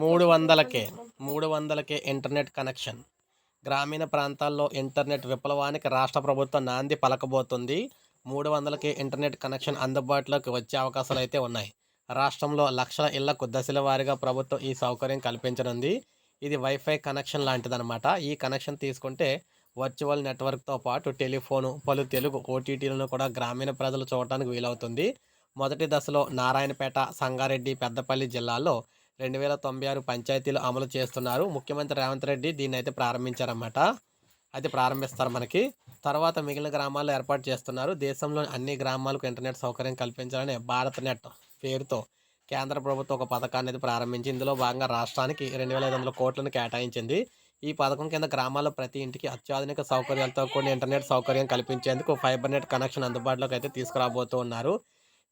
మూడు వందలకే మూడు వందలకే ఇంటర్నెట్ కనెక్షన్. గ్రామీణ ప్రాంతాల్లో ఇంటర్నెట్ విప్లవానికి రాష్ట్ర ప్రభుత్వం నాంది పలకబోతుంది. మూడు వందలకి ఇంటర్నెట్ కనెక్షన్ అందుబాటులోకి వచ్చే అవకాశాలు అయితే ఉన్నాయి. రాష్ట్రంలో లక్షల ఇళ్ళకు దశల వారీగా ప్రభుత్వం ఈ సౌకర్యం కల్పించనుంది. ఇది వైఫై కనెక్షన్ లాంటిదనమాట ఈ కనెక్షన్ తీసుకుంటే వర్చువల్ నెట్వర్క్తో పాటు టెలిఫోను పలు తెలుగు ఓటీటీలను కూడా గ్రామీణ ప్రజలు చూడటానికి వీలవుతుంది. మొదటి దశలో నారాయణపేట సంగారెడ్డి పెద్దపల్లి జిల్లాల్లో రెండు వేల తొంభై ఆరు పంచాయతీలు అమలు చేస్తున్నారు. ముఖ్యమంత్రి రేవంత్ రెడ్డి దీన్ని అయితే ప్రారంభించారన్నమాట. అయితే ప్రారంభిస్తారు మనకి. తర్వాత మిగిలిన గ్రామాల్లో ఏర్పాటు చేస్తున్నారు. దేశంలోని అన్ని గ్రామాలకు ఇంటర్నెట్ సౌకర్యం కల్పించాలని భారత్ నెట్ పేరుతో కేంద్ర ప్రభుత్వం ఒక పథకాన్ని అయితే ప్రారంభించి ఇందులో భాగంగా రాష్ట్రానికి రెండు వేల ఐదు వందల కోట్లను కేటాయించింది. ఈ పథకం కింద గ్రామాల్లో ప్రతి ఇంటికి అత్యాధునిక సౌకర్యాలతో కూడిన ఇంటర్నెట్ సౌకర్యం కల్పించేందుకు ఫైబర్ నెట్ కనెక్షన్ అందుబాటులోకి అయితే తీసుకురాబోతూ ఉన్నారు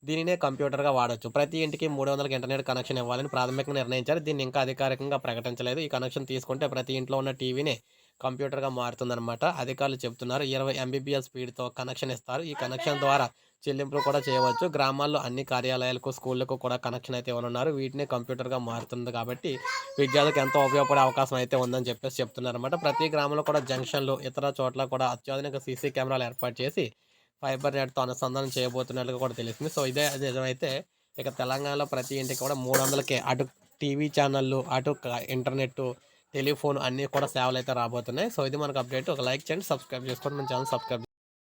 దీనినే కంప్యూటర్గా వాడవచ్చు ప్రతి ఇంటికి మూడు వందలకి ఇంటర్నెట్ కనెక్షన్ ఇవ్వాలని ప్రాథమికంగా నిర్ణయించారు. దీన్ని ఇంకా అధికారికంగా ప్రకటించలేదు. ఈ కనెక్షన్ తీసుకుంటే ప్రతి ఇంట్లో ఉన్న టీవీని కంప్యూటర్గా మారుతుందన్నమాట. అధికారులు చెప్తున్నారు ఇరవై ఎంబీబీఎస్ స్పీడ్తో కనెక్షన్ ఇస్తారు. ఈ కనెక్షన్ ద్వారా చెల్లింపులు కూడా చేయవచ్చు. గ్రామాల్లో అన్ని కార్యాలయాలకు స్కూళ్ళకు కూడా కనెక్షన్ అయితే ఇవ్వనున్నారు. వీటిని కంప్యూటర్గా మారుతుంది కాబట్టి విద్యార్థులకు ఎంతో ఉపయోగపడే అవకాశం అయితే ఉందని చెప్పేసి చెప్తున్నారు అనమాట ప్రతి గ్రామంలో కూడా జంక్షన్లు ఇతర చోట్ల కూడా అత్యాధునిక సీసీ కెమెరాలు ఏర్పాటు చేసి ఫైబర్ నెట్తో అనుసంధానం చేయబోతున్నట్లుగా కూడా తెలిసింది సో ఇదే నిజమైతే ఇక తెలంగాణలో ప్రతి ఇంటికి కూడా మూడు వందలకే అటు టీవీ ఛానళ్ళు అటు ఇంటర్నెట్ టెలిఫోన్ అన్నీ కూడా సేవలు అయితే రాబోతున్నాయి. సో ఇది మనకు అప్డేట్. ఒక లైక్ చేయండి సబ్స్క్రైబ్ చేసుకోండి. మన ఛానల్ సబ్స్క్రైబ్